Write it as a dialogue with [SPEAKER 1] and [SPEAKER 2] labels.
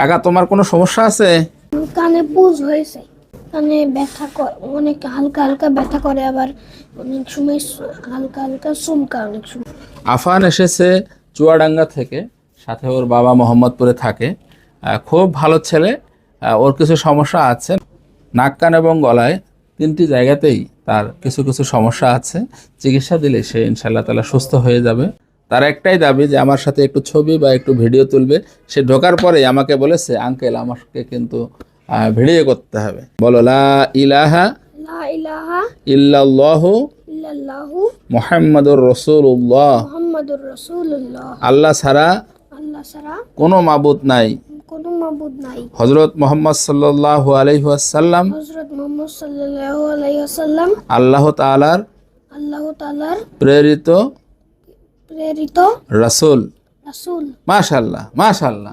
[SPEAKER 1] কাকা তোমার কোনো সমস্যা আছে?
[SPEAKER 2] কানে পুজ হয়েছে। কানে ব্যথা করে অনেক হালকা হালকা ব্যথা করে আবার অনেক সময় হালকা হালকা চুলকা অনেক সময়।
[SPEAKER 1] আফান এসেছে চুয়াডাঙ্গা থেকে সাথে ওর বাবা মোহাম্মদপুরে থাকে। খুব ভালো ছেলে ওর কিছু সমস্যা আছে। নাক কান এবং গলায় তিনটি জায়গাতেই তার কিছু কিছু সমস্যা আছে। চিকিৎসা দিলে সে ইনশাল্লাহ তালা সুস্থ হয়ে যাবে। তার একটাই দাবি যে আমার সাথে একটু ছবি বা একটু ভিডিও তুলবে। সে ঢোকার পরেই আমাকে বলেছে আঙ্কেল আমাকে কিন্তু ভিডিও করতে হবে। বলো লা ইলাহা ইল্লাল্লাহু মোহাম্মদুর রসুল্লাহ
[SPEAKER 2] আল্লাহ ছাড়া
[SPEAKER 1] কোনো মাবুদ নাই।
[SPEAKER 2] কোনো মাবুদ নাই।
[SPEAKER 1] হজরত মোহাম্মদ সাল্লাহ আলহাসাল্লাম
[SPEAKER 2] হযরত মুহাম্মদ সাল্লাল্লাহু আলাইহি ওয়াসাল্লাম
[SPEAKER 1] আল্লাহ তালার
[SPEAKER 2] আল্লাহ তাআলার
[SPEAKER 1] প্রেরিত
[SPEAKER 2] প্রেরিত
[SPEAKER 1] রাসুল।
[SPEAKER 2] রাসুল।
[SPEAKER 1] মাশাল্লাহ মাশাল্লাহ